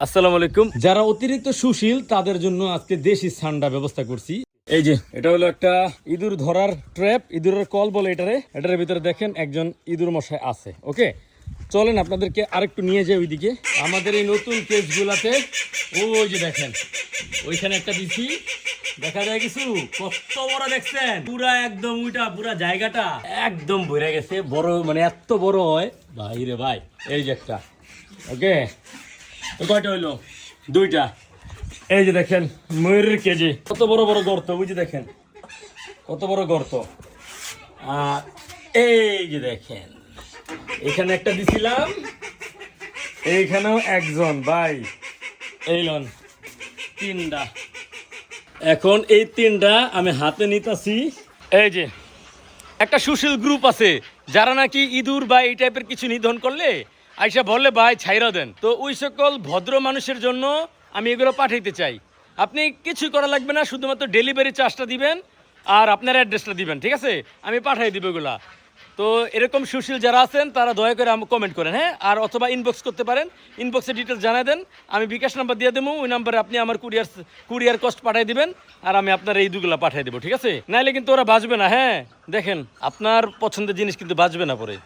আসসালামু আলাইকুম। যারা অতিরিক্ত সুশীল তাদের জন্য আজকে দেশি ঠান্ডা ব্যবস্থা করছি। এই যে এটা হলো একটা ইঁদুর ধরার ট্র্যাপ ইঁদুরের কল বলে এটারে। এটার ভিতরে দেখেন একজন ইঁদুর মশাই আছে ওকে? চলেন আপনাদেরকে আরেকটু নিয়ে যাই ওইদিকে। আমাদের এই নতুন কেসগুলাতে ওই যে দেখেন ওইখানে একটা দিছি। দেখা যায় কিছু? কত বড় দেখছেন? পুরা একদম ওইটা পুরা জায়গাটা একদম ভরে গেছে। বড় মানে এত বড় হয়। ভাই রে ভাই এই যে একটা ওকে? কয়টা হইল? দুইটা। এই যে দেখেন, ময়ূরের কেজি। কত বড় বড় গর্ত বুঝে দেখেন। কত বড় গর্ত। আর এই যে দেখেন, এখানে একটা দিছিলাম, এইখানেও একজন, ভাই। এই লন, তিনটা। এখন এই তিনটা আমি হাতে নিতেছি। এই যে, একটা সুশীল গ্রুপ আছে, যারা নাকি ইঁদুর বা এই টাইপের কিছু নিধন করলে আইসা বললে, ভাই, ছাইরা দেন। তো ওই সকল ভদ্র মানুষের জন্য আমি এগুলো পাঠাইতে চাই। আপনি কিছু করা লাগবে না, শুধুমাত্র ডেলিভারি চার্জটা দিবেন আর আপনার অ্যাড্রেসটা দিবেন, ঠিক আছে? আমি পাঠাই দিব এগুলা। তো এরকম সুশীল যারা আছেন, তারা দয়া করে আমাকে কমেন্ট করেন হ্যাঁ? আর অথবা ইনবক্স করতে পারেন। ইনবক্সে ডিটেলস জানাই দেন। আমি বিকাশ নাম্বার দিয়ে দেবো, ওই নাম্বারে আপনি আমার কুরিয়ার কুরিয়ার কস্ট পাঠিয়ে দিবেন আর আমি আপনার এই দুগুলা পাঠিয়ে দেবো, ঠিক আছে? নাইলে কিন্তু ওরা বাঁচবে না হ্যাঁ? দেখেন, আপনার পছন্দের জিনিস কিন্তু বাঁচবে না পরে।